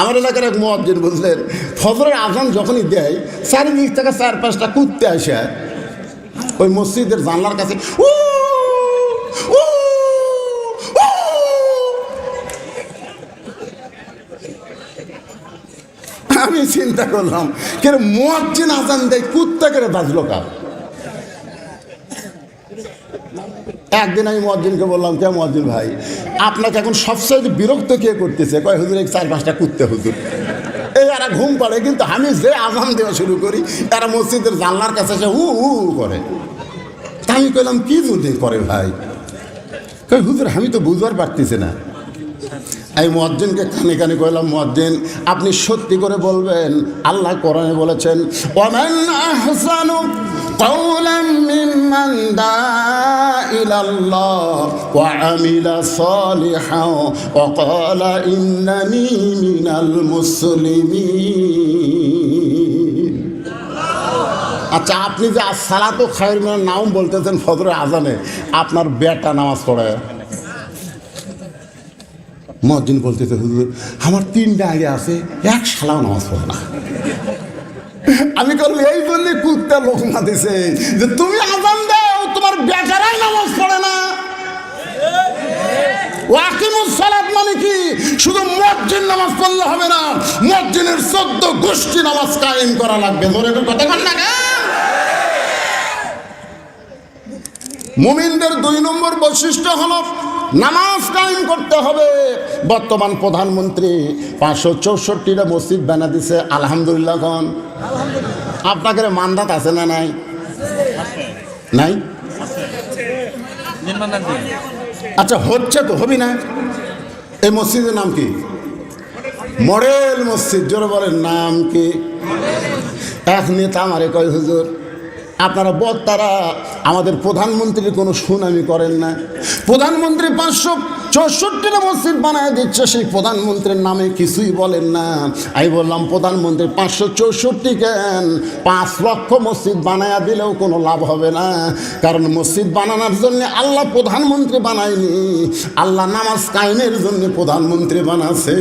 আমার এলাকার এক মহাজিন বললেন, ফজরের আজান যখনই দেয়, চারিদিক থেকে চার পাঁচটা কুত্তে আসে ওই মসজিদের জানলার কাছে। আমি চিন্তা করলাম কেন মহাজিন আজান দেয়, কুত্তা করে বাজলো কার একদিন আমি মহাজিনকে বললাম, কে মহাজিন ভাই? আপনাকে এখন সবচেয়ে বিরক্ত কে করতেছে? কয়, হুজুর, এই চার পাঁচটা কুত্তে হুজুর। এই এরা ঘুম পাড়ে, কিন্তু আমি যে আজান দেওয়া শুরু করি তারা মসজিদের জানলার কাছে এসে হু হু হু করে। তা আমি কইলাম, কী যদি করে ভাই? কয়, হুজুর, আমি তো বুঝবার পারতেছি না। এই মজ্জিনকে কানে কানে কইলাম মজ্জিন আপনি সত্যি করে বলবেন আল্লাহ কোরআনে বলেছেন ওমান আহসানু قولا ممن دعا إلى الله وعمل صالحا وقال إنني من المسلمين আচ্ছা আপনি যে সালাতো খায়ের মানে নাম বলতেছেন ফজরে আজানে আপনার বেটা নামাজ পড়ে মসজিদ বলতেছে, হুজুর, আমার তিনটা আগে আছে, এক সালাও নামাজ পড়ে না। আমি করব এই বললে কুত্তা লোক না দিছে যে তুমি আজান দাও, তোমার বেটারাই নামাজ পড়ে না। সালাত মানে কি? শুধু মসজিদ নামাজ পড়লে হবে না, মসজিদের চোদ্দ গোষ্ঠী নামাজ কায়েম করা লাগবে। ধরে কথা কন না? মুমিনদের দুই নম্বর বৈশিষ্ট্য হলো নামাজ কায়েম করতে হবে। বর্তমান প্রধানমন্ত্রী পাঁচশো চৌষট্টিটা মসজিদ বানা দিছে আলহামদুলিল্লাহ খান আপনাকে মান্দাত আছে না নাই? নাই? আচ্ছা হচ্ছে তো হবি না? এই মসজিদের নাম কি? মডেল মসজিদ জোরে বলেন নাম কি? এক নেতা আমারে কয় হুজুর আপনারা বক্তারা, আমাদের প্রধানমন্ত্রীর কোনো সুনামি করেন না। প্রধানমন্ত্রী পাঁচশো চৌষট্টিটা মসজিদ বানায় দিচ্ছে, সেই প্রধানমন্ত্রীর নামে কিছুই বলেন না। আমি বললাম, প্রধানমন্ত্রী, পাঁচশো চৌষট্টি কেন? পাঁচ লক্ষ মসজিদ বানায়া দিলেও কোনো লাভ হবে না। কারণ মসজিদ বানানোর জন্য আল্লাহ প্রধানমন্ত্রী বানায়নি। আল্লাহ নামাজ কায়েমের জন্য প্রধানমন্ত্রী বানাছে।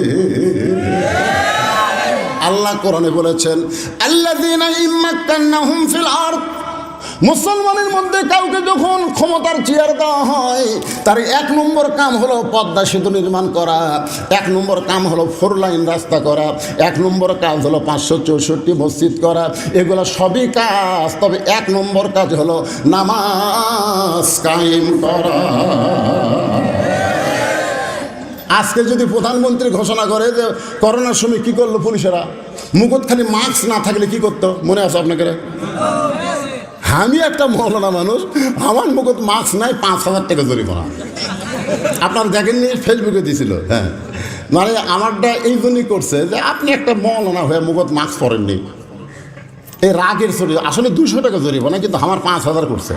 আল্লাহ কোরআনে বলেছেন, আল্লাযীনা ইম্মাক্কান্নাহুম ফিল আরদ। মুসলমানের মধ্যে কাউকে যখন ক্ষমতার চেয়ার দেওয়া হয়, তার এক নম্বর কাম হলো পদ্মা সেতু নির্মাণ করা, এক নম্বর কাম হলো ফোর লাইন রাস্তা করা, এক নম্বর কাজ হলো পাঁচশো চৌষট্টি মসজিদ করা, এগুলো সবই কাজ। তবে এক নম্বর কাজ হলো নামাজ কায়েম করা। আজকে যদি প্রধানমন্ত্রী ঘোষণা করে যে করোনার সময় কি করল পুলিশেরা? মুকুট খালি মাস্ক না থাকলে কি করতো? মনে আছে আপনাকে? আমি একটা মৌলানা মানুষ, আমার মুখত মাছ নাই, পাঁচ হাজার টাকা জরিমানা। আপনার দেখেননি ফেসবুকে দিছিল হ্যাঁ। মানে আমারটা এই জন্যই করছে যে আপনি একটা মৌলানা হয়ে মুখত মাছ পরেননি। এই রাগের ছবি, আসলে দুশো টাকা জরিমানা, কিন্তু আমার পাঁচ হাজার করছে।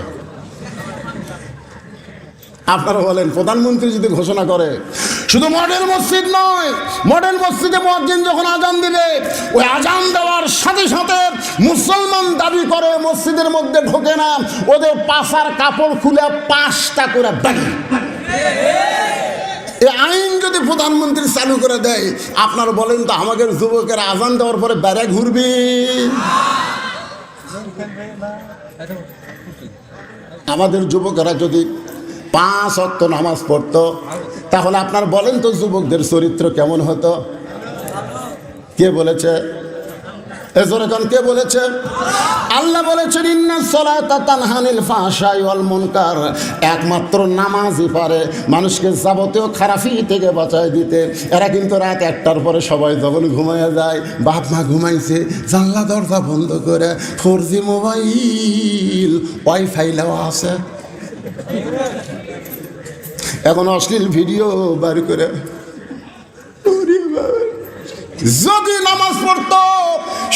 আপনারা বলেন, প্রধানমন্ত্রী যদি ঘোষণা করে শুধু মডেল মসজিদ নয় মডেল মসজিদে মসজিদ যখন আজান দিবে, ওই আজান দেওয়ার সাথে সাথে মুসলমান দাবি করে মসজিদের মধ্যে ঢোকে না, ওদের পাশার কাপড় খুলে পাঁচটা করে ব্যাগ এই আইন যদি প্রধানমন্ত্রী চালু করে দেয়, আপনার বলেন তো আমাদের যুবকের আজান দেওয়ার পরে বেড়ে ঘুরবি? আমাদের যুবকেরা যদি পাঁচ অক্ত নামাজ পড়তো। তাহলে আপনার বলেন তো যুবকদের চরিত্র কেমন হতো? কে বলেছে? এজরকান কে বলেছে? আল্লাহ বলেছেন, ইন্না সলাতা তানহানিল ফাহশাই ওয়াল একমাত্র নামাজই পারে মানুষকে যাবতীয় খারাপি থেকে বাঁচায় দিতে। এরা কিন্তু রাত একটার পরে সবাই যখন ঘুমাইয়া যায়, বাপ মা ঘুমাইছে, জানলা, দরজা বন্ধ করে ফোর জি মোবাইল, ওয়াইফাই দেওয়া আছে। এখন অশ্লীল ভিডিও বার করে। যদি নামাজ পড়তো,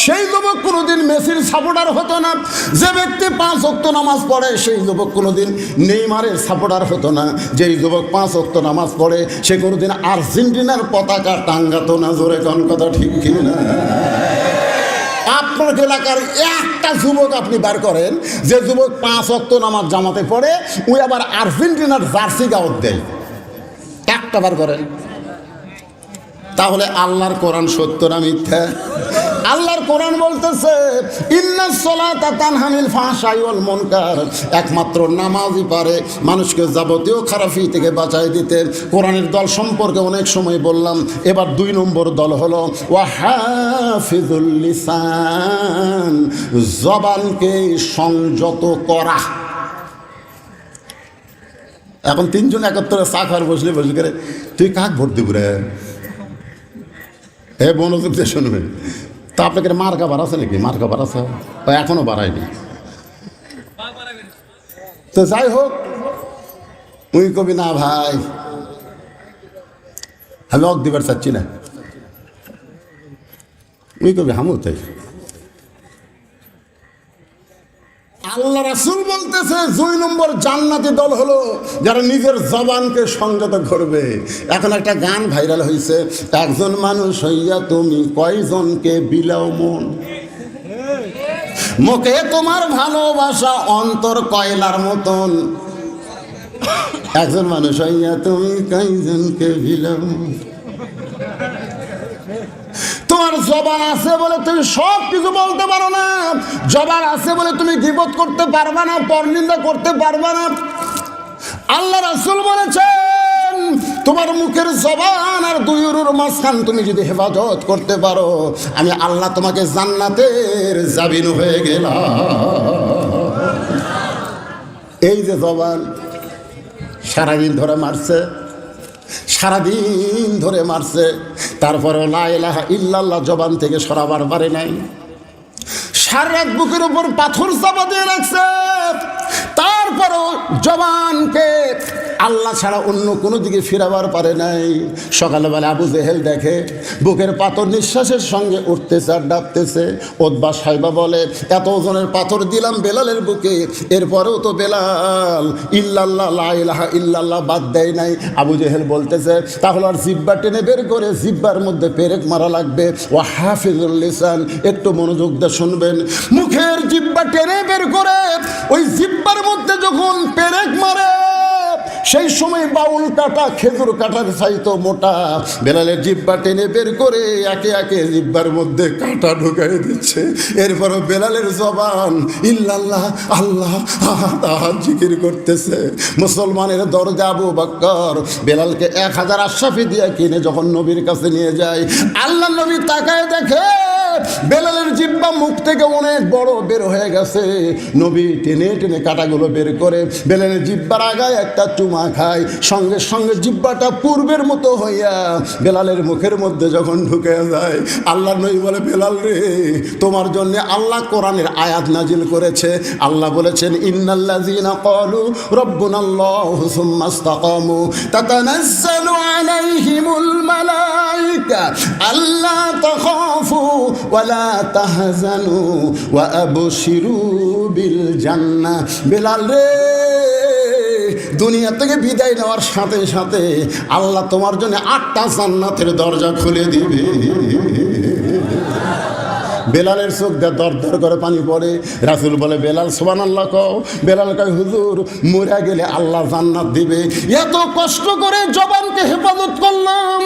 সেই যুবক কোনোদিন মেসির সাপোর্টার হতো না। যে ব্যক্তি পাঁচ অক্ত নামাজ পড়ে, সেই যুবক কোনোদিন নেইমারের সাপোর্টার হতো না। যেই যুবক পাঁচ অক্ত নামাজ পড়ে, সে কোনোদিন আর্জেন্টিনার পতাকা টাঙ্গাতো না। জোরে কোন কথা ঠিক কিনা? আপনার এলাকার একটা যুবক আপনি বার করেন, যে যুবক পাঁচ অক্ত নামাজ জামাতে পড়ে ওই আবার আর্জেন্টিনার জার্সি গাওয়াত দেয়। একটা বার করেন। তাহলে আল্লাহর কোরআন সত্য না মিথ্যা? আল্লাহর কোরআন বলতেছে একমাত্র নামাজই পারে মানুষকে যাবতীয় খারাপি থেকে বাঁচাই দিতে। কোরআনের দল সম্পর্কে অনেক সময় বললাম, এবার দুই নম্বর দল হলো ওয়াহাফিজুল লিসান। জবানকে সংযত করা। এখন তিনজন একত্রে চা খাওয়ার বসলে বসে করে, তুই কাক ভোট দিব রে হে মনোযোগ শুনবে তা আপনাকে মার কাবার আছে নাকি? মার কাবার আছে? তা এখনও বাড়ায়নি। তো যাই হোক তুই কবি না ভাই। আমি অক দিবার চাচ্ছি না। তুই কবি হামু তাই। আল্লাহ রাসুল বলতেছে, দুই নম্বর জান্নাতি দল হলো যারা নিজের জবানকে সংযত করবে। এখন একটা গান ভাইরাল হয়েছে একজন মানুষ হইয়া তুমি কয়জনকে বিলাও মন? মুখে তোমার ভালোবাসা অন্তর কয়লার মতন। একজন মানুষ হইয়া তুমি কয়জনকে বিলাও? তোমার জবান আছে বলে তুমি সব কিছু বলতে পারো না। জবান আছে বলে তুমি গিবত করতে পারবা না, পরনিন্দা করতে পারবা না। আল্লাহ রাসুল বলেছেন, তোমার মুখের জবান আর দুই উরুর মাঝখান তুমি যদি হেফাজত করতে পারো, আমি আল্লাহ তোমাকে জান্নাতের জাবিন হয়ে গেলাম। এই যে জবান সারাদিন ধরে মারছে সারাদিন ধরে মারছে। তারপরও লাইলাহা ইল্লাল্লাহ জবান থেকে সরাবার পারে নাই। সারাত রাত বুকের উপর পাথর চাপা দিয়ে রাখছে। তারপরও জবানকে আল্লাহ ছাড়া অন্য কোনো দিকে ফিরাবার পারে নাই। সকালবেলা আবু জেহেল দেখে, বুকের পাথর নিঃশ্বাসের সঙ্গে উঠতেছে আর ডাকতেছে। ওদবা সাহেবা বলে, এত ওজনের পাথর দিলাম বেলালের বুকে, এরপরেও তো বেলাল ইল্লাল্লাহ, লা ইলাহা ইল্লাল্লাহ বাদ দেয় নাই। আবু জেহেল বলতেছে, তাহলে আর জিব্বা টেনে বের করে জিব্বার মধ্যে পেরেক মারা লাগবে। ও হাফিজুল লিসান, একটু মনোযোগ দিয়ে শুনবেন। মুখের জিব্বা টেনে বের করে, ওই জিব্বার মধ্যে যখন পেরেক মারে সেই সময় বাউল কাটা, খেজুর কাটার চাইতো মোটা। বেলালের জিব্বা টেনে বের করে একে একে জিব্বার মধ্যে কাটা ঢুকাই দিচ্ছে। এরপরও বেলালের জবান, ইল্লাল্লাহ, আল্লাহ, আহা, তাহা জিকির করতেছে। মুসলমানের দরজা আবু বাক্কর, বেলালকে এক হাজার আশ্বাফি দিয়ে কিনে যখন নবীর কাছে নিয়ে যায়। আল্লাহ নবী তাকায় দেখে, বেলালের জিব্বা মুখ থেকে অনেক বড় বের হয়ে গেছে। নবী টেনে টেনে কাটাগুলো বের করে, বেলালের জিব্বার আগায় একটা চুমা খায়, সঙ্গে সঙ্গে জিব্বাটা পূর্বের মতো হইয়া বেলালের মুখের মধ্যে যখন ঢুকে যায় আল্লাহ নবী বলে, বেলাল রে, তোমার জন্য আল্লাহ কোরআনের আয়াত নাজিল করেছে। আল্লাহ বলেছেন, ইন্নাল্লাযীনা ক্বালু রাব্বুনাল্লাহু সুম্মা ইসতাকামু তাতানাজ্জালু আলাইহিমুল মালায়েকা আল্লা তাখাফু ওয়ালা তাহজানু ওয়া আবশিরু বিল জান্নাহ। বেলাল রে দুনিয়া থেকে বিদায় নেওয়ার সাথে সাথে আল্লাহ তোমার জন্য আটটা জান্নাতের দরজা খুলে দিবে। বেলালের চোখ দিয়ে দর দর করে পানি পড়ে। রাসুল বলে, বেলাল সোবান আল্লাহ কও। বেলাল কয়, হুজুর, মরে গেলে আল্লাহ জান্নাত দিবে। এত কষ্ট করে জবানকে হেফাজত করলাম।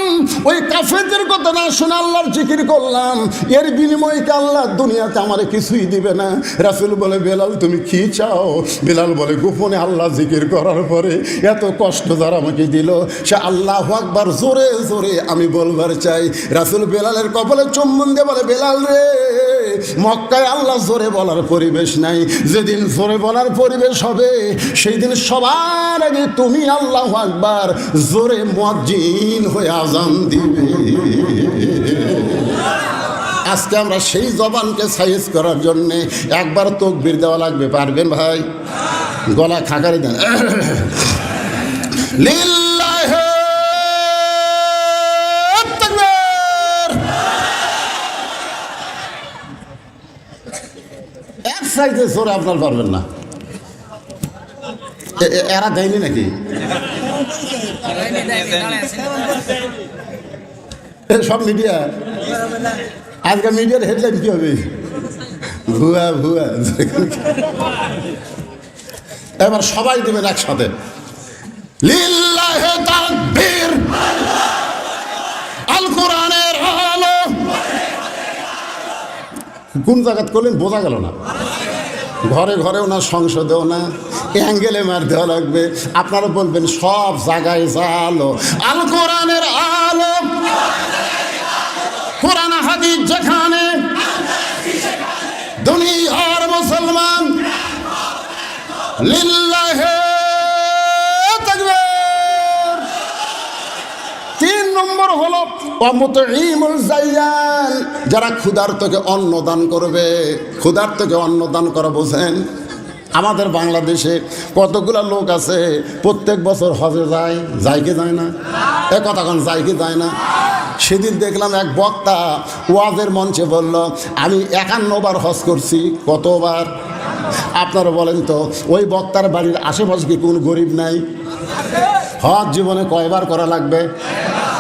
ওই কাফেরদের কথা না শুনে আল্লাহর জিকির করলাম। এর বিনিময়ে আল্লাহ দুনিয়াতে আমার কিছুই দিবে না? রাসুল বলে, বেলাল, তুমি কি চাও? বেলাল বলে, গোপনে আল্লাহ জিকির করার পরে এত কষ্ট যারা আমাকে দিল, সে আল্লাহ আকবার জোরে জোরে আমি বলবার চাই। রাসুল বেলালের কপালে চুম্বন দিয়ে বলে, বেলাল রে মক্কায় আল্লাহ জোরে বলার পরিবেশ নাই। যেদিন জোরে বলার পরিবেশ হবে সেই দিন সবার আগে তুমি আল্লাহ আকবার জোরে মজ্জিন হয়ে আজান দিবে। আজকে আমরা সেই জবানকে সাইজ করার জন্য একবার তকবির দেওয়া লাগবে, পারবেন ভাই? গলা খাকারি দেন। লিল্লাহে সাইজে জোরে আপনার পারবেন না। এরা দেয়নি নাকি? সব মিডিয়া। আজকে মিডিয়ার হেডলাইন কি হবে? ভুয়া ভুয়া। এবার সবাই দেবেন একসাথে। কোন জায়গাত করলেন বোঝা গেল না। ঘরে ঘরেও না, সংসদেও না অ্যাঙ্গেলে মার দেওয়া লাগবে। আপনারা বলবেন, সব জায়গায় জালো। আল কোরআনের আলো। কোরআন হাদিস যেখানে, দুনিয়ার মুসলমান লিল্লাহে তিন নম্বর হলো জাইয়ান যারা ক্ষুধার্তকে অন্ন দান করবে। ক্ষুধার্তকে অন্ন দান করা বোঝেন? আমাদের বাংলাদেশে কতগুলো লোক আছে, প্রত্যেক বছর হজে যায় যায় কি যায় না? এ কথা কোন যায় কি যায় না? সেদিন দেখলাম এক বক্তা ওয়াজের মঞ্চে বলল, আমি একান্নবার হজ করছি। কতবার? আপনারা বলেন তো, ওই বক্তার বাড়ির আশেপাশে কি কোন গরিব নাই? হজ জীবনে কয়বার করা লাগবে?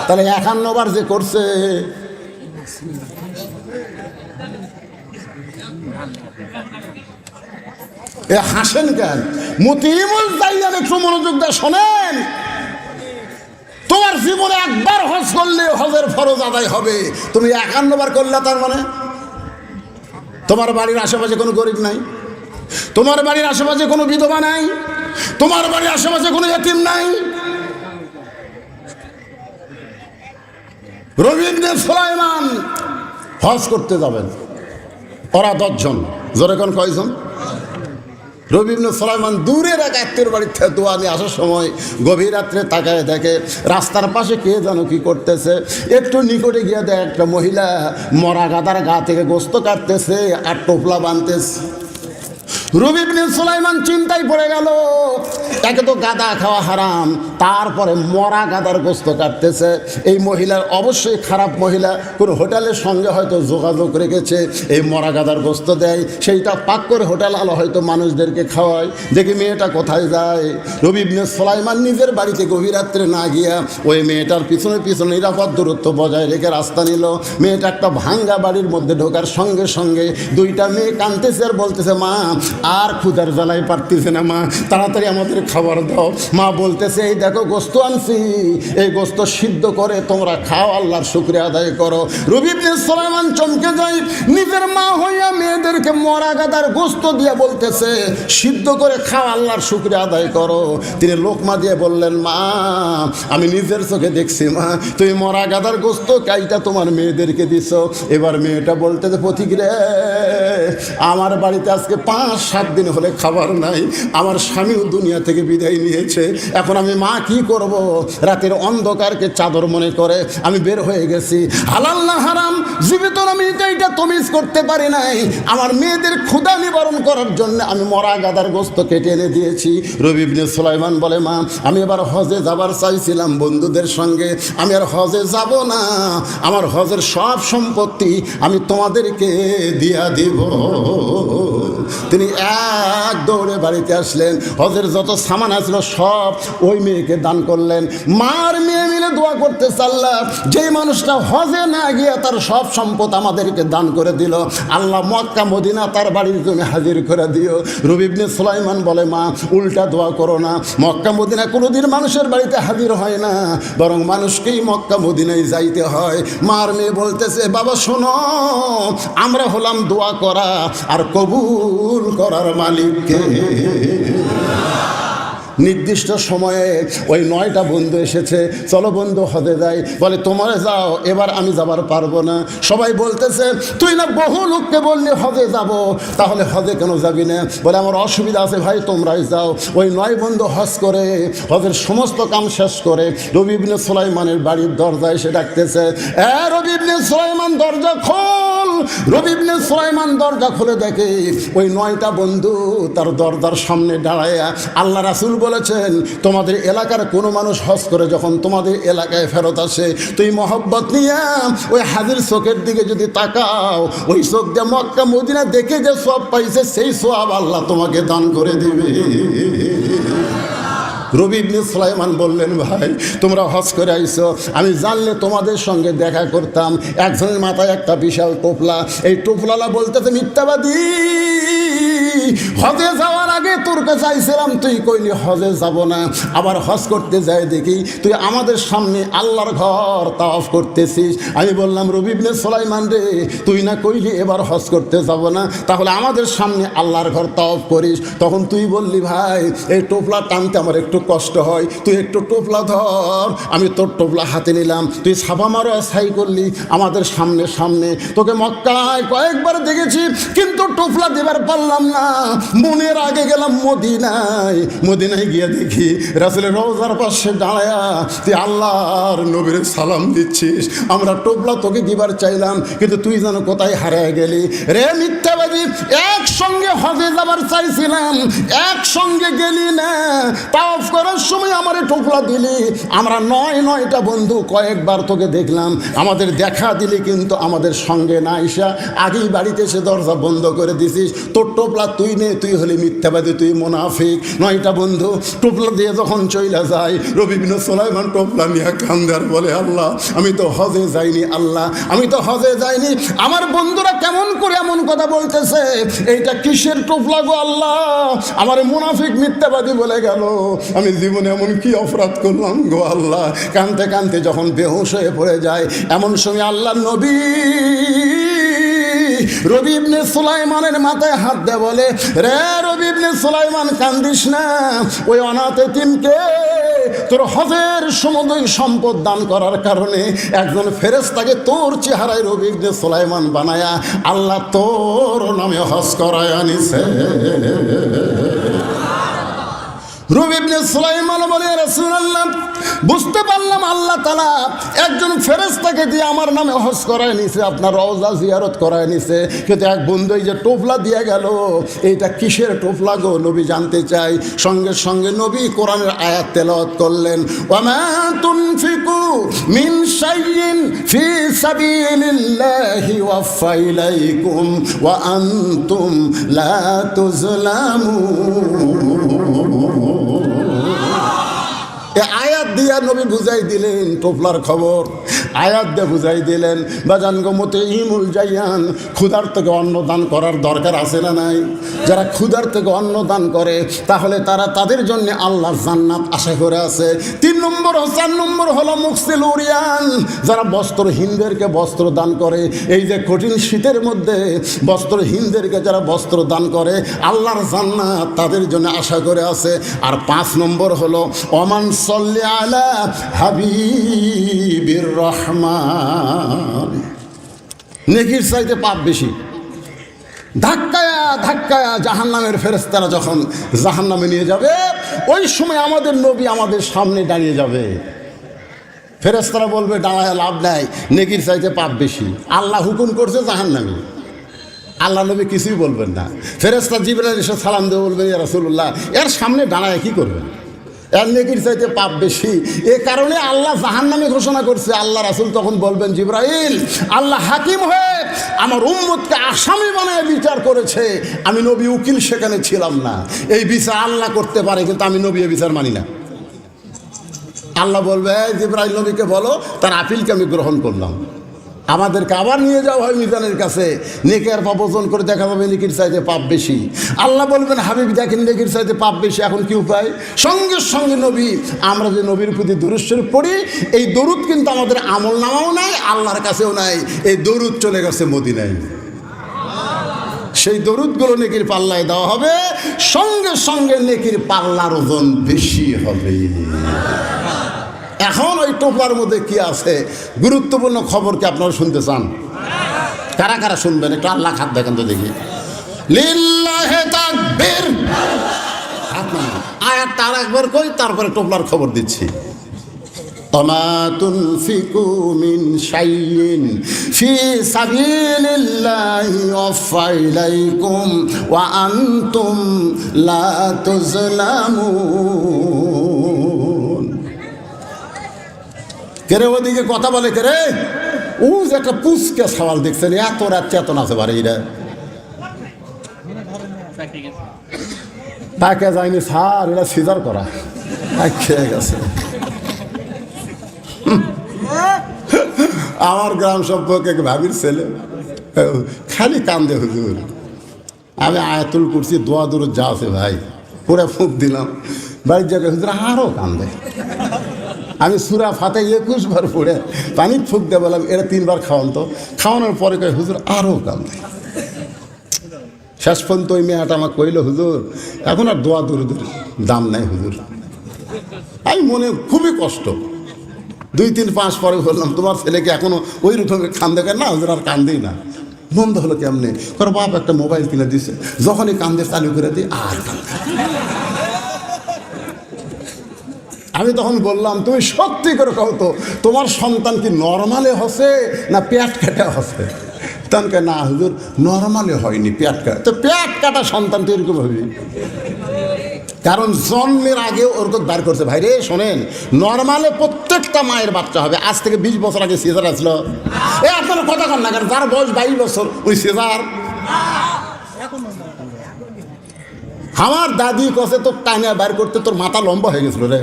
তাহলে একান্নবার যে করছে। এ হাসেন কেন? মতিমুল জাইয়ান একটু মনোযোগ দিয়ে শোনেন। তোমার জীবনে একবার হজ করলে হজের ফরজ আদায় হবে। তুমি একান্নবার করলে তার মানে? তোমার বাড়ির আশেপাশে কোনো গরিব নাই? তোমার বাড়ির আশেপাশে কোনো বিধবা নাই? তোমার বাড়ির আশেপাশে কোনো এতিম নাই? রবীন্দ্র সুলাইমান হজ করতে যাবেন। ওরা দশজন। জোরে কোন কয়জন? রবীন্দ্র সুলাইমান দূরের এক আত্মীয় বাড়ির দোয়া নিয়ে আসার সময় গভীর রাত্রে তাকায় দেখে, রাস্তার পাশে কে যেন কি করতেছে। একটু নিকটে গিয়ে দেখ একটা মহিলা মরা গাদার গা থেকে গোস্ত কাটতেছে আর টোপলা বানতেছে। রবিবিন সুলাইমান চিন্তায় পড়ে গেল। একে তো গাদা খাওয়া হারাম। তারপরে মরা গাদার গোস্ত কাটতেছে। এই মহিলার অবশ্যই খারাপ মহিলা। কোনো হোটেলের সঙ্গে হয়তো যোগাযোগ রেখেছে। এই মরা গাদার গোস্ত দেয়। সেইটা পাক করে হোটেল আলো হয়তো মানুষদেরকে খাওয়ায়। দেখি মেয়েটা কোথায় যায়। রবিবিন সুলাইমান নিজের বাড়িতে গভীর রাত্রে না গিয়া ওই মেয়েটার পিছনে পিছনে নিরাপদ দূরত্ব বজায় রেখে রাস্তা নিল। মেয়েটা একটা ভাঙ্গা বাড়ির মধ্যে ঢোকার সঙ্গে সঙ্গে দুইটা মেয়ে কানতেছে আর বলতেছে, মা আর ক্ষুদার জ্বালাই পারতেছে না, মা। তাড়াতাড়ি আমাদের খাবার দাও। মা বলতেছে, এই দেখো, গোস্ত আনছি। এই গোস্ত সিদ্ধ করে তোমরা খাও, আল্লাহর শুক্রিয়া আদায় করো। রবিবনে সোলাইমান চমকে যাই নিজের মা হইয়া মেয়েদেরকে মরা গাদার গোস্ত দিয়ে বলতেছে, সিদ্ধ করে খাও, আল্লাহর শুক্রিয়া আদায় করো। তিনি লোকমা দিয়ে বললেন, মা, আমি নিজের চোখে দেখছি, মা। তুমি মরা গাদার গোস্ত কাইটা তোমার মেয়েদেরকে দিছ। এবার মেয়েটা বলতেছে, পথিক রে, আমার বাড়িতে আজকে পাঁচ সাত দিন হলে খাবার নাই। আমার স্বামীও দুনিয়া থেকে বিদায় নিয়েছে। এখন আমি মা কি করব? রাতের অন্ধকারকে চাদর মনে করে আমি বের হয়ে গেছি। হালাল না হারাম, জীবিত আমি এইটা তমিজ করতে পারি নাই। আমার মেয়েদের ক্ষুধা নিবারণ করার জন্য আমি মরা গাদার গোস্ত কেটে এনে দিয়েছি। রবিবনে সুলাইমান বলে, মা, আমি এবার হজে যাবার চাইছিলাম বন্ধুদের সঙ্গে। আমি আর হজে যাব না। আমার হজের সব সম্পত্তি আমি তোমাদেরকে দিয়া দিব। তিনি এক দৌড়ে বাড়িতে আসলেন। হজের যত সামান আসলো সব ওই মেয়েকে দান করলেন। মার মেয়ে মিলে দোয়া করতে চাল্লা। যেই মানুষটা হজে না গিয়ে তার সব সম্পদ আমাদেরকে দান করে দিল। আল্লাহ মক্কা, মদিনা তার বাড়ির জন্য হাজির করে দিও। রবিবনে সুলাইমান বলে, মা, উল্টা দোয়া করো না। মক্কা, মদিনা কোনোদিন মানুষের বাড়িতে হাজির হয় না। বরং মানুষকেই মক্কা, মদিনায় যাইতে হয়। মার মেয়ে বলতেছে, বাবা, শোনো, আমরা হলাম দোয়া করা। আর কবুল করার মালিককে। নির্দিষ্ট সময়ে ওই নয়টা বন্ধু এসেছে, চলো বন্ধু হদে যাই। বলে, তোমার যাও, এবার আমি যাবার পারব না। সবাই বলতেছে, তুই না বহু লোককে বললি হদে যাব, তাহলে হদে কেন যাবি না? বলে, আমার অসুবিধা আছে ভাই, তোমরাই যাও। ওই নয় বন্ধু হজ করে, হজের সমস্ত কাম শেষ করে রবিবিনে সুলাইমানের বাড়ির দরজায় এসে ডাকতেছে, এ রবিবিনে সুলাইমান, দরজা খোল! রবিবিনে সুলাইমান দরজা খুলে দেখে, ওই নয়টা বন্ধু তার দরজার সামনে দাঁড়ায় আল্লাহ রাসুল বলেছেন, তোমাদের এলাকার কোনো মানুষ হজ করে যখন তোমাদের এলাকায় ফেরত আসে, তুই মহব্বত নিয়ে ওই হাজির চোখের দিকে যদি তাকাও, ওই চোখ দিয়ে মক্কা, মদিনা দেখে যে সব পাইছে, সেই সব আল্লাহ তোমাকে দান করে দিবে। রবি ইবনে সুলাইমান বললেন, ভাই, তোমরা হজ করে আইছো। আমি জানলে তোমাদের সঙ্গে দেখা করতাম। একজনের মাথায় একটা বিশাল টোপলা। এই টোপলালা বলতেছে মিথ্যাবাদী। হজে যাওয়ার আগে তোর কাছে চাইছিলাম, তুই কইলি হজে যাব না। আবার হজ করতে যাই দেখি, তুই আমাদের সামনে আল্লাহর ঘর তাওয়াফ করতেছিস। আমি বললাম রবিবনে সোলাইমান রে, তুই না কইলি এবার হজ করতে যাব না? তাহলে আমাদের সামনে আল্লাহর ঘর তাওয়াফ করিস। তখন তুই বললি, ভাই, এই টোপলা টানতে আমার একটু কষ্ট হয়, তুই একটু টোপলা ধর, আমি তোর টোপলা হাতে নিলাম। তুই ছাপা মারো, ছাই করলি আমাদের সামনে সামনে। তোকে মক্কায় কয়েকবার দেখেছি, কিন্তু টোপলা দেবার পারলাম না। মনের আগে গেলাম মদিনায়। মদিনায় গিয়ে দেখি রাসুলের রোজার পাশে দাঁড়ায়া তুই আল্লাহর নবীর সালাম দিচ্ছিস। আমরা টোপলা তোকে দিবার চাইলাম, কিন্তু তুই যেন কোথায় হারায় গেলি? রে মিথ্যাবাদী, একসঙ্গে হজে যাবার চাইছিলাম, একসঙ্গে গেলি না। তাওফ করার সময় আমারে টোপলা দিলি। আমরা নয় নয়টা বন্ধু কয়েকবার তোকে দেখলাম। আমাদের দেখা দিলি, কিন্তু আমাদের সঙ্গে না ইসা আগেই বাড়িতে এসে দরজা বন্ধ করে দিছিস। তোর টোপলা তুই নে, তুই হলি মিথ্যাবাদী, তুই মোনাফিক। নয়টা বন্ধু টোপলা দিয়ে যখন চইলা যায় রবিবিন সোলাইমান টোপলা নিয়ে কান্দার বলে, আল্লাহ, আমি তো হজে যাইনি, আল্লাহ, আমি তো হজে যাইনি। আমার বন্ধুরা কেমন করে এমন কথা বলতেছে? এইটা কিসের টোপলা গো আল্লাহ? আমার মুনাফিক মিথ্যাবাদী বলে গেল। আমি জীবনে এমন কি অপরাধ করলাম গো আল্লাহ? কানতে কানতে যখন বেহুশ হয়ে পড়ে যায়, এমন সময় আল্লাহ নবী রবি ইবনে সুলাইমানের মাথায় হাত দেয় বলে, রে রবি ইবনে সুলাইমান, কান্দিস না। ওই অনাথ এতিমকে তোর হজের সমুদয় সম্পদ দান করার কারণে একজন ফেরেস্তাকে তোর চেহারায় রবি ইবনে সুলাইমান বানায়া আল্লাহ তোর নামে হজ করায় আনিছে। রবিবনে সুলাইমান বলে বুঝতে পারলাম আল্লাহ তালা একজন ফেরেস্তাকে দিয়ে আমার নামে হজ করায় নিছে, আপনার রওজা জিয়ারত করায় নিছে, কিন্তু এক বন্ধু যে টোপলা দিয়ে গেল, এইটা কিসের টোপলা গো? নবী জানতে চাই। সঙ্গে সঙ্গে নবী কোরআনের আয়াত তেলাওয়াত করলেন, ওয়ামা তুনফিকু মিন শাইইন ফি সাবিলিল্লাহি ওয়াফা ইলাইকুম ওয়া আনতুম লা তুজলামুন এ আয়াত দিয়া নবী বুঝাই দিলেন টোপলার খবর, আয়াত দিয়ে বুঝাই দিলেন, বাজান গোমতে ইমুল যাইয়ান ক্ষুধার থেকে অন্ন দান করার দরকার আছে না নাই? যারা ক্ষুধার থেকে অন্ন দান করে, তাহলে তারা তাদের জন্য আল্লাহর জান্নাত আশা করে আছে। তিন নম্বর চার নম্বর হলো মুকসিল উরিয়ান, যারা বস্ত্রহীনদেরকে বস্ত্র দান করে। এই যে কঠিন শীতের মধ্যে বস্ত্রহীনদেরকে যারা বস্ত্র দান করে, আল্লাহর জান্নাত তাদের জন্য আশা করে আছে। আর পাঁচ নম্বর হলো অমান সল্লি আলা হাবিবির রহমান। নেকির চাইতে পাপ বেশি। ধাক্কায়া ধাক্কায়া জাহান নামের ফেরেস্তারা যখন জাহান নামে নিয়ে যাবে, ওই সময় আমাদের নবী আমাদের সামনে দাঁড়িয়ে যাবে। ফেরেস্তারা বলবে, দাঁড়ায়, লাভ নাই, নেকির চাইতে পাপ বেশি। আল্লাহ হুকুম করছে জাহান নামে আল্লাহ নবী কিছুই বলবেন না। ফেরেস্তা জিবরাইল এসে সালাম দিয়ে বলবেন ইয়া এর সামনে দাঁড়ায় কি করবেন? এর নেকির চাইতে পাপ বেশি। এ কারণে আল্লাহ জাহান নামে ঘোষণা করছে, আল্লাহ রাসুল তখন বলবেন জিব্রাহিল আল্লাহ হাকিম হয়ে আমার উম্মতকে আসামি বানায় বিচার করেছে। আমি নবী উকিল, সেখানে ছিলাম না। এই বিচার আল্লাহ করতে পারে, কিন্তু আমি নবী এ বিচার মানি না। আল্লাহ বলবে জিব্রাহিল নবীকে বলো, তার আপিলকে আমি গ্রহণ করলাম। আমাদেরকে আবার নিয়ে যাওয়া হয় মিজানের কাছে। নেকের পাপ ওজন করে দেখা যাবে নেকির চাইতে পাপ বেশি। আল্লাহ বলবেন, হাবিব, দেখেন নেকির চাইতে পাপ বেশি, এখন কি উপায়? সঙ্গে সঙ্গে নবী, আমরা যে নবীর প্রতি দুরুশ্বর পড়ি, এই দরুদ কিন্তু আমাদের আমল নামাও নাই, আল্লাহর কাছেও নাই। এই দরুদ চলে গেছে মদিনায়। সেই দরুদগুলো নেকির পাল্লায় দেওয়া হবে, সঙ্গে সঙ্গে নেকির পাল্লার ওজন বেশি হবে। এখন ওই টোপলার মধ্যে কি আছে গুরুত্বপূর্ণ খবর কি আপনারা শুনতে চান কারা কারা শুনবেন একটু আল্লাহ খাত দেখেন তো দেখি লিল্লাহে তাকবীর হাত নামান। আয়াতটা আর একবার কই তারপরে টোপলার খবর দিচ্ছি وما تنفقوا من شيء في سبيل الله يوفى إليكم وأنتم لا تظلمون কেরে ওদিকে কথা বলে কেরে ও যে একটা পুচকে সওয়াল দেখছেন, এত রাত চেতন আছে বারে এরা তাকে যায়নি স্যার, এরা সিজার করা। খেয়ে গেছে। আমার গ্রাম সম্পর্কে ভাবির ছেলে, খালি কান্দে হুজুর। আমি আয়াতুল করছি দোয়া দূর যা আছে ভাই, পুরো ফুক দিলাম। বাড়ির জায়গায় হুজুর আরও কান্দে। আমি সুরা ফাতে একুশ বার পড়ে পানি ফুক দিয়ে বললাম এরা তিনবার খাওয়ান তো। খাওয়ানোর পরে কয়, হুজুর আরও কান্দে শেষ পর্যন্ত ওই মেয়েটা আমাকে কইল, হুজুর, এখন আর দোয়া দূর দূর দাম নাই, হুজুর। আমি মনে খুবই কষ্ট। দুই তিন পাঁচ পরে বললাম, তোমার ছেলেকে এখনও ওই রকমের কেন না, হুজুর, আর কান্দেই না। বন্ধ হলো কেমনে? কারণ বাপ একটা মোবাইল কিনে দিছে, যখনই কান্দে চালু করে দিই, আর কান্দে আমি তখন বললাম, তুমি সত্যি করে কও তো, তোমার সন্তান কি নর্মালে হসে না পেট কাটা হসে? তখনকে না হুজুর, নর্মালে হয়নি পেট কাটা। তো পেট কাটা সন্তান তো এরকম হবে। কারণ জন্মের আগে ওরকম বার করছে ভাই রে শোনেন, নর্মালে প্রত্যেকটা মায়ের বাচ্চা হবে। আজ থেকে বিশ বছর আগে সিজার আসলো। এ আপনার কথা কন না, কারণ যার বয়স বাইশ বছর ওই সিজার। আমার দাদি কষে তো টাইনা বার করতে তোর মাথা লম্বা হয়ে গেছিল রে।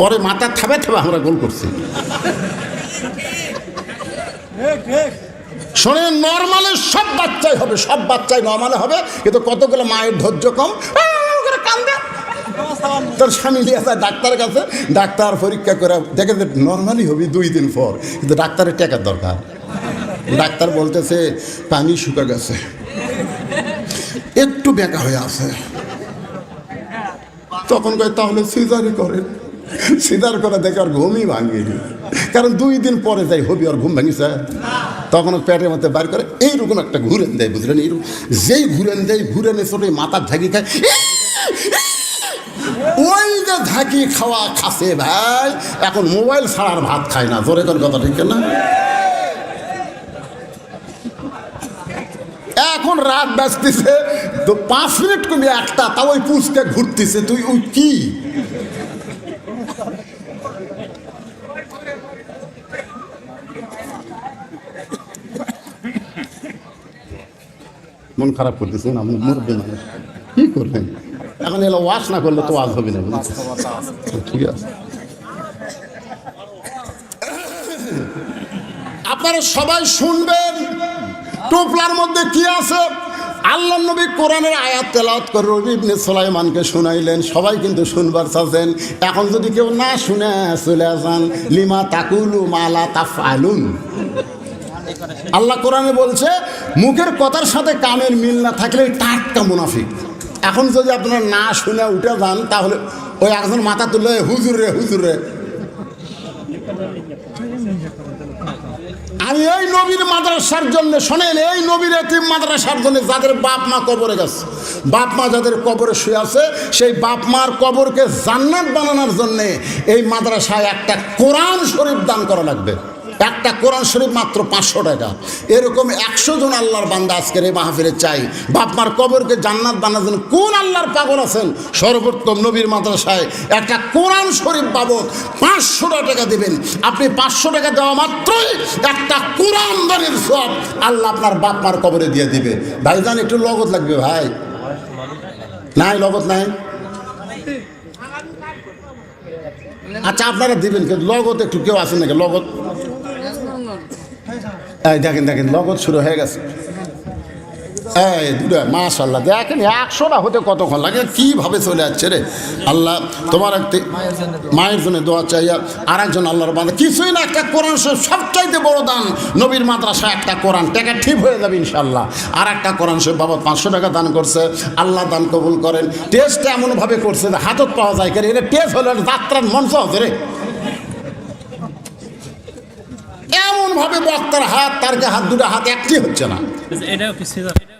পরে মাথা থাবে থাবে আমরা গোল করছি। শোনে নর্মালে সব বাচ্চাই হবে, সব বাচ্চাই নর্মালে হবে, কিন্তু কতগুলো মায়ের ধৈর্য কম? কান্দে। তোর স্বামী নিয়ে যায় ডাক্তারের কাছে, ডাক্তার পরীক্ষা করে দেখে যে নর্মালি হবি দুই দিন পর, কিন্তু ডাক্তারের টাকার দরকার। ডাক্তার বলতেছে, পানি শুকা গেছে। একটু বেঁকা হয়ে আছে। তখন কয়, তাহলে সিজারই করেন সিজার করে দেখে আর ঘুমই ভাঙিনি কারণ দুই দিন পরে যাই হবি, আর ঘুম ভাঙিছে। তখন ও পেটের মধ্যে বার করে, এইরকম একটা ঘুরেন দেয়, বুঝলেন? এইরকম যেই ঘুরেন দেয়, ঘুরেনে ছোট মাথার ঝাঁকি খায়। ওই যে ঝাঁকি খাওয়া খাসে ভাই, এখন মোবাইল ছাড়ার ভাত খায় না। জোরে কোন কথা ঠিক না? এখন রাত বাজতেছে তো পাঁচ মিনিট কমে একটা তাও ওই পুচকে ঘুরতেছে। তুই ওই কি? মন খারাপ করতেছে না মরবে মানুষ কি করবেন এখন এলো ওয়াশ না করলে তো ওয়াজ হবে না ঠিক আছে। আপনারা সবাই শুনবেন টোপলার মধ্যে কি আছে? আল্লাহ নবী কোরআনের আয়াত তেলাওয়াত করে ইবনে সোলাইমানকে শুনাইলেন, সবাই কিন্তু শুনবার চাচ্ছেন। এখন যদি কেউ না শুনে, চলে যান লিমা তাকুলু মালা তাফআলুন। আল্লাহ কোরআনে বলছে, মুখের কথার সাথে কামের মিল না থাকলে টাটকা মুনাফিক। এখন যদি আপনারা না শুনে উঠে যান, তাহলে ওই একজন মাথা তুলে, হুজুর রে হুজুর রে। আমি এই নবীর মাদ্রাসার জন্য শোনেন, এই নবীর এতিম মাদ্রাসার জন্য যাদের বাপ মা কবরে গেছে, বাপ মা যাদের কবরে শুয়ে আছে, সেই বাপ মার কবরকে জান্নাত বানানোর জন্যে এই মাদ্রাসায় একটা কোরআন শরীফ দান করা লাগবে। একটা কোরআন শরীফ মাত্র পাঁচশো টাকা। এরকম একশো জন আল্লাহর বান্দা আজকের এই মাহফিলে চাই। বাপমার কবরকে জান্নাত বানার জন্য কোন আল্লাহর পাগল আছেন? সর্বোত্তম নবীর মাদ্রাসায় একটা কোরআন শরীফ বাবদ পাঁচশো টাকা দেবেন। আপনি পাঁচশো টাকা দেওয়া মাত্রই একটা কোরআন দানের সব আল্লাহ আপনার বাপমার কবরে দিয়ে দিবে। ভাই ভাইজান, একটু লগত লাগবে ভাই? নাই, লগত নাই? আচ্ছা আপনারা দিবেন, কিন্তু লগত একটু কেউ আসেন নাকি? লগত? দেখেন দেখেন লগত শুরু হয়ে গেছে। এই দুটো মাশাল্লাহ দেখেন একশোটা হতে কতক্ষণ লাগে? কীভাবে চলে যাচ্ছে রে? আল্লাহ, তোমার একটি মায়ের জন্য দোয়া চাইয়া আর একজন আল্লাহর বান্ধব কিছুই না, একটা কোরআন সবচাইতে বড় দান। নবীর মাদ্রাসা একটা কোরআন, টাকা ঠিক হয়ে যাবে ইনশাল্লাহ আর একটা কোরআন শরীফ বাবা পাঁচশো টাকা দান করছে, আল্লাহ দান কবুল করেন। টেস্ট এমনভাবে করছে যে হাতত পাওয়া যায় কেন? এটা টেস্ট হলো যাত্রার মঞ্চ হচ্ছে রে। এমন ভাবে বক্তার হাত তার হাত দুটা হাত একটি হচ্ছে না। সিজার?